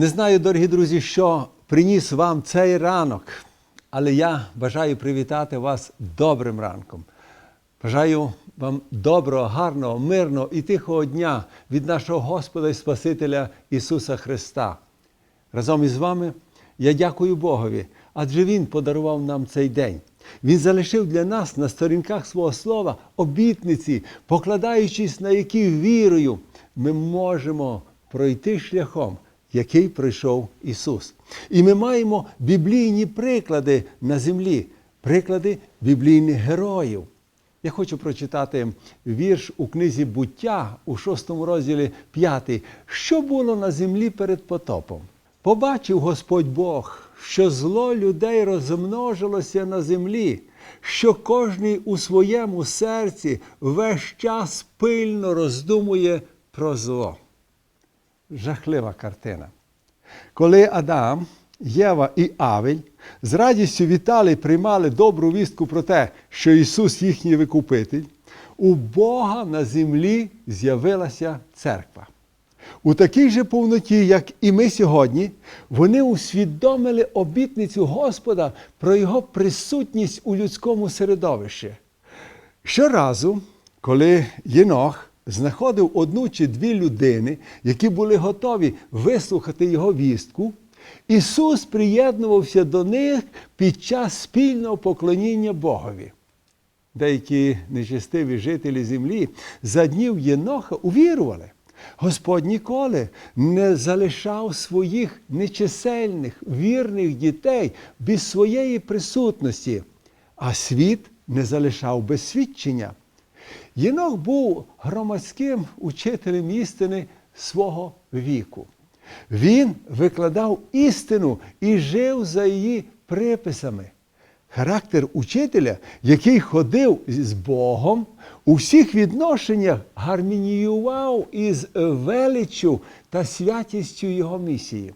Не знаю, дорогі друзі, що приніс вам цей ранок, але я бажаю привітати вас добрим ранком. Бажаю вам доброго, гарного, мирного і тихого дня від нашого Господа і Спасителя Ісуса Христа. Разом із вами я дякую Богові, адже Він подарував нам цей день. Він залишив для нас на сторінках свого слова обітниці, покладаючись на які вірою ми можемо пройти шляхом, який пройшов Ісус. І ми маємо біблійні приклади на землі, приклади біблійних героїв. Я хочу прочитати вірш у книзі буття у шостому розділі 5. Що було на землі перед потопом? Побачив Господь Бог, що зло людей розмножилося на землі, що кожний у своєму серці весь час пильно роздумує про зло. Жахлива картина. Коли Адам, Єва і Авель з радістю вітали і приймали добру вістку про те, що Ісус їхній викупитель, у Бога на землі з'явилася церква. У такій же повноті, як і ми сьогодні, вони усвідомили обітницю Господа про Його присутність у людському середовищі. Щоразу, коли Єнох знаходив одну чи дві людини, які були готові вислухати його вістку, Ісус приєднувався до них під час спільного поклоніння Богові. Деякі нечестиві жителі землі за днів Єноха увірували. Господь ніколи не залишав своїх нечисельних, вірних дітей без своєї присутності, а світ не залишав без свідчення. Єнох був громадським учителем істини свого віку. Він викладав істину і жив за її приписами. Характер учителя, який ходив з Богом, у всіх відношеннях гармоніював із величчю та святістю його місії.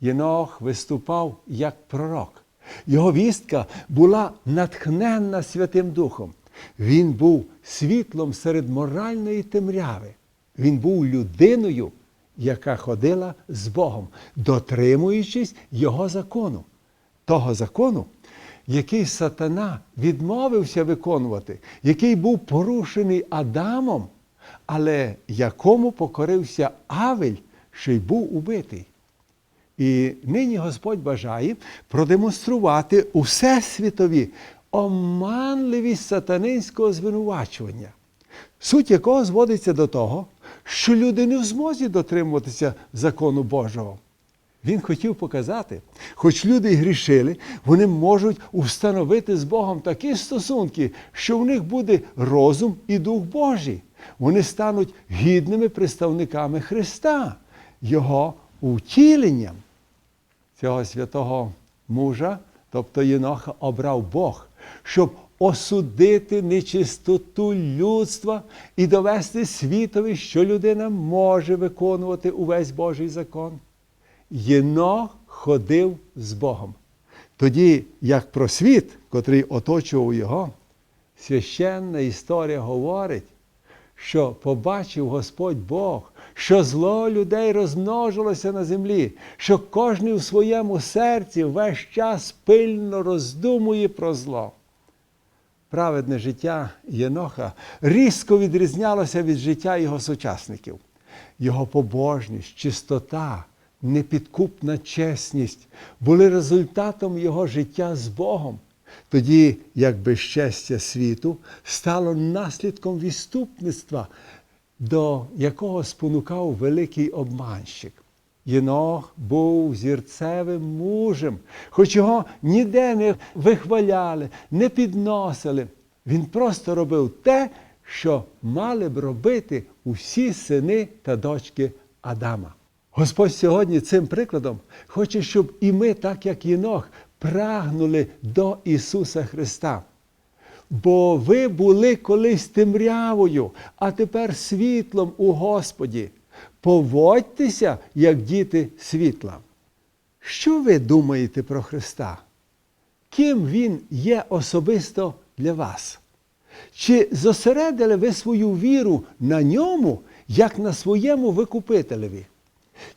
Єнох виступав як пророк. Його вістка була натхненна Святим Духом. Він був світлом серед моральної темряви. Він був людиною, яка ходила з Богом, дотримуючись Його закону, того закону, який сатана відмовився виконувати, який був порушений Адамом, але якому покорився Авель, що й був убитий. І нині Господь бажає продемонструвати усесвітові оманливість сатанинського звинувачування, суть якого зводиться до того, що люди не в змозі дотримуватися закону Божого. Він хотів показати, хоч люди й грішили, вони можуть установити з Богом такі стосунки, що в них буде розум і Дух Божий. Вони стануть гідними представниками Христа, Його утіленням. Цього святого мужа, тобто Єноха, обрав Бог, щоб осудити нечистоту людства і довести світові, що людина може виконувати увесь Божий закон. Єнох ходив з Богом. Тоді, як про світ, котрий оточував його, священна історія говорить, що побачив Господь Бог, що зло людей розмножилося на землі, що кожен у своєму серці весь час пильно роздумує про зло. Праведне життя Єноха різко відрізнялося від життя його сучасників. Його побожність, чистота, непідкупна чесність були результатом його життя з Богом, тоді як безчестя світу стало наслідком відступництва, до якого спонукав великий обманщик. Єнох був зірцевим мужем, хоч його ніде не вихваляли, не підносили. Він просто робив те, що мали б робити усі сини та дочки Адама. Господь сьогодні цим прикладом хоче, щоб і ми, так як Єнох, прагнули до Ісуса Христа. Бо ви були колись темрявою, а тепер світлом у Господі. Поводьтеся, як діти світла. Що ви думаєте про Христа? Ким Він є особисто для вас? Чи зосередили ви свою віру на ньому, як на своєму викупителеві?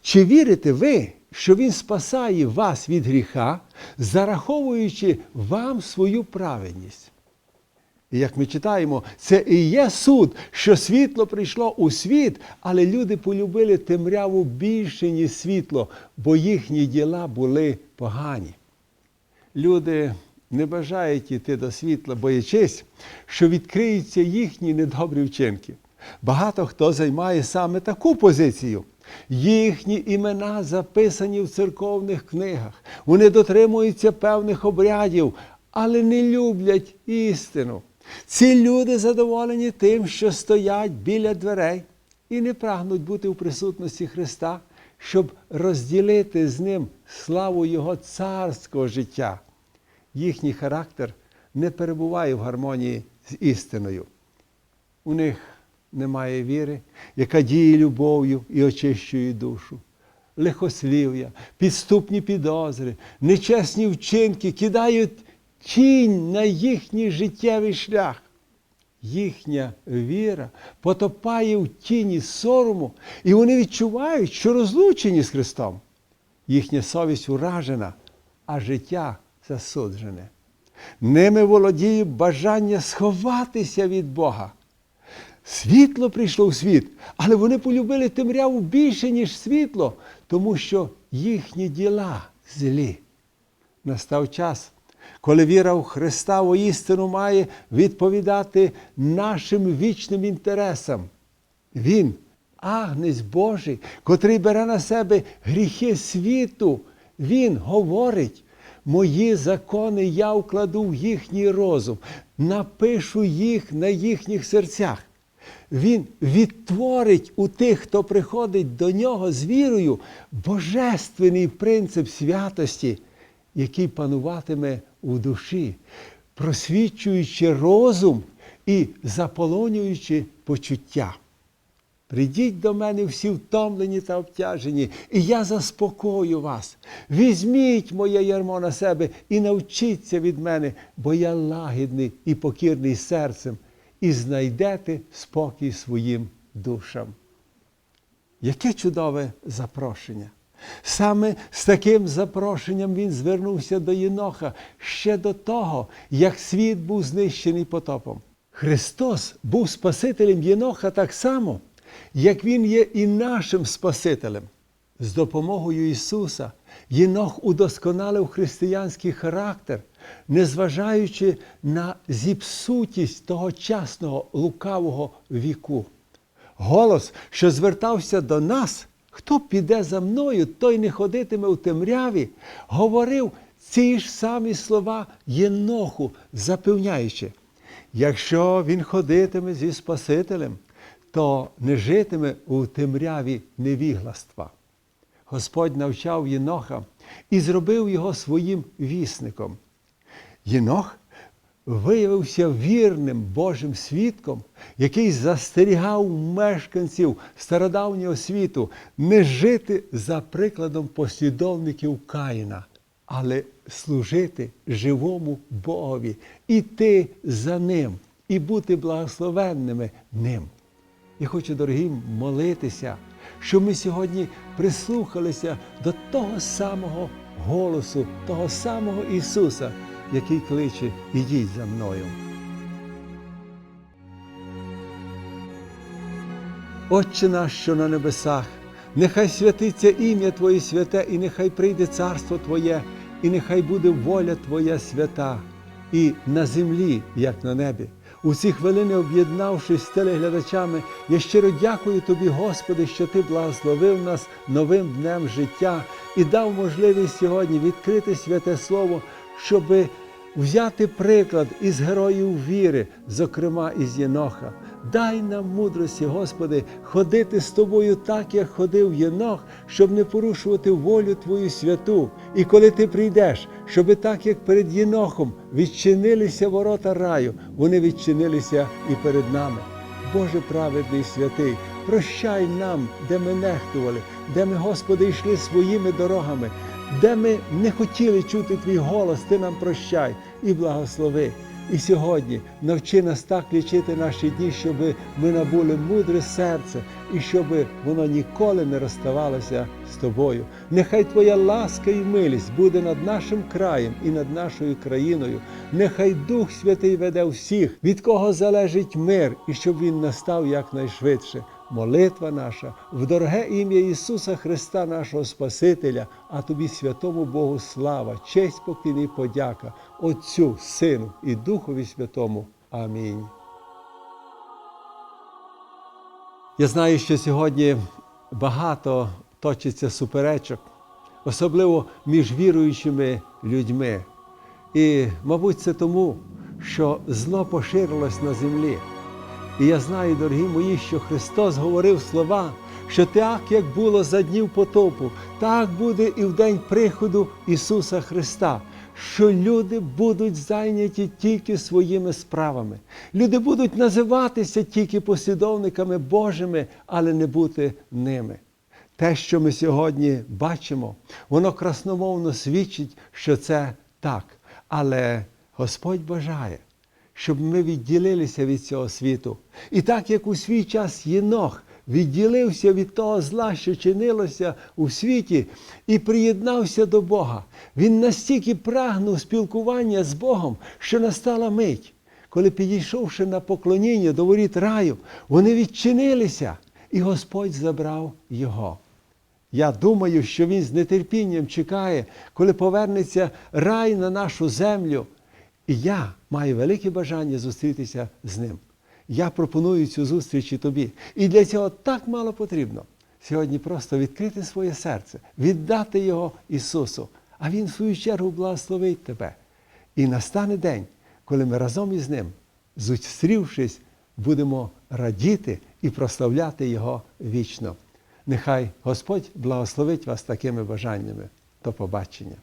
Чи вірите ви, що Він спасає вас від гріха, зараховуючи вам свою праведність? І як ми читаємо, це і є суд, що світло прийшло у світ, але люди полюбили темряву більше, ніж світло, бо їхні діла були погані. Люди не бажають йти до світла, боячись, що відкриються їхні недобрі вчинки. Багато хто займає саме таку позицію. Їхні імена записані в церковних книгах. Вони дотримуються певних обрядів, але не люблять істину. Ці люди задоволені тим, що стоять біля дверей і не прагнуть бути у присутності Христа, щоб розділити з ним славу Його царського життя. Їхній характер не перебуває в гармонії з істиною. У них немає віри, яка діє любов'ю і очищує душу. Лихослів'я, підступні підозри, нечесні вчинки кидають тінь на їхній життєвий шлях. Їхня віра потопає в тіні сорому, і вони відчувають, що розлучені з Христом. Їхня совість уражена, а життя засуджене. Ними володіє бажання сховатися від Бога. Світло прийшло в світ, але вони полюбили темряву більше, ніж світло, тому що їхні діла злі. Настав час, коли віра в Христа воістину має відповідати нашим вічним інтересам. Він, агнець Божий, котрий бере на себе гріхи світу, Він говорить. Мої закони я вкладу в їхній розум, напишу їх на їхніх серцях. Він відтворить у тих, хто приходить до нього з вірою, божественний принцип святості, який пануватиме у душі, просвічуючи розум і заполонюючи почуття. Прийдіть до мене всі втомлені та обтяжені, і я заспокою вас. Візьміть моє ярмо на себе і навчіться від мене, бо я лагідний і покірний серцем, і знайдете спокій своїм душам. Яке чудове запрошення! Саме з таким запрошенням він звернувся до Єноха ще до того, як світ був знищений потопом. Христос був Спасителем Єноха так само, як Він є і нашим Спасителем. З допомогою Ісуса Єнох удосконалив християнський характер, незважаючи на зіпсутість тогочасного лукавого віку. Голос, що звертався до нас, хто піде за мною, той не ходитиме у темряві, говорив ці ж самі слова Єноху, запевняючи, якщо він ходитиме зі Спасителем, то не житиме у темряві невігластва. Господь навчав Єноха і зробив його своїм вісником. Єнох виявився вірним Божим свідком, який застерігав мешканців стародавнього світу не жити за прикладом послідовників Каїна, але служити живому Богові, іти за ним і бути благословенними ним. Я хочу, дорогі, молитися, щоб ми сьогодні прислухалися до того самого голосу, того самого Ісуса, який кличе Ідіть за мною. Отче наш, що на небесах, нехай святиться ім'я Твоє святе, і нехай прийде царство Твоє, і нехай буде воля Твоя свята, і на землі, як на небі. У ці хвилини, об'єднавшись з телеглядачами, я щиро дякую Тобі, Господи, що Ти благословив нас новим днем життя і дав можливість сьогодні відкрити святе Слово, щоби взяти приклад із героїв віри, зокрема із Єноха. Дай нам мудрості, Господи, ходити з тобою так, як ходив Єнох, щоб не порушувати волю Твою святу. І коли ти прийдеш, щоби так, як перед Єнохом відчинилися ворота раю, вони відчинилися і перед нами. Боже праведний святий, прощай нам, де ми нехтували, де ми, Господи, йшли своїми дорогами, де ми не хотіли чути Твій голос, Ти нам прощай і благослови. І сьогодні навчи нас так лічити наші дні, щоб ми набули мудре серце і щоб воно ніколи не розставалося з тобою. Нехай Твоя ласка і милість буде над нашим краєм і над нашою країною. Нехай Дух Святий веде всіх, від кого залежить мир, і щоб він настав якнайшвидше. Молитва наша в дороге ім'я Ісуса Христа, нашого Спасителя, а тобі, святому Богу, слава, честь, поклін і подяка, Отцю, Сину і Духові Святому. Амінь. Я знаю, що сьогодні багато точиться суперечок, особливо між віруючими людьми. І, мабуть, це тому, що зло поширилось на землі. І я знаю, дорогі мої, що Христос говорив слова, що так, як було за днів потопу, так буде і в день приходу Ісуса Христа, що люди будуть зайняті тільки своїми справами. Люди будуть називатися тільки послідовниками Божими, але не бути ними. Те, що ми сьогодні бачимо, воно красномовно свідчить, що це так. Але Господь бажає, щоб ми відділилися від цього світу. І так як у свій час Єнох відділився від того зла, що чинилося у світі, і приєднався до Бога, він настільки прагнув спілкування з Богом, що настала мить, коли, підійшовши на поклоніння до воріт раю, вони відчинилися, і Господь забрав його. Я думаю, що він з нетерпінням чекає, коли повернеться рай на нашу землю. І я маю велике бажання зустрітися з ним. Я пропоную цю зустріч і тобі. І для цього так мало потрібно сьогодні просто відкрити своє серце, віддати його Ісусу. А Він, в свою чергу, благословить тебе. І настане день, коли ми разом із ним, зустрівшись, будемо радіти і прославляти Його вічно. Нехай Господь благословить вас такими бажаннями. До побачення.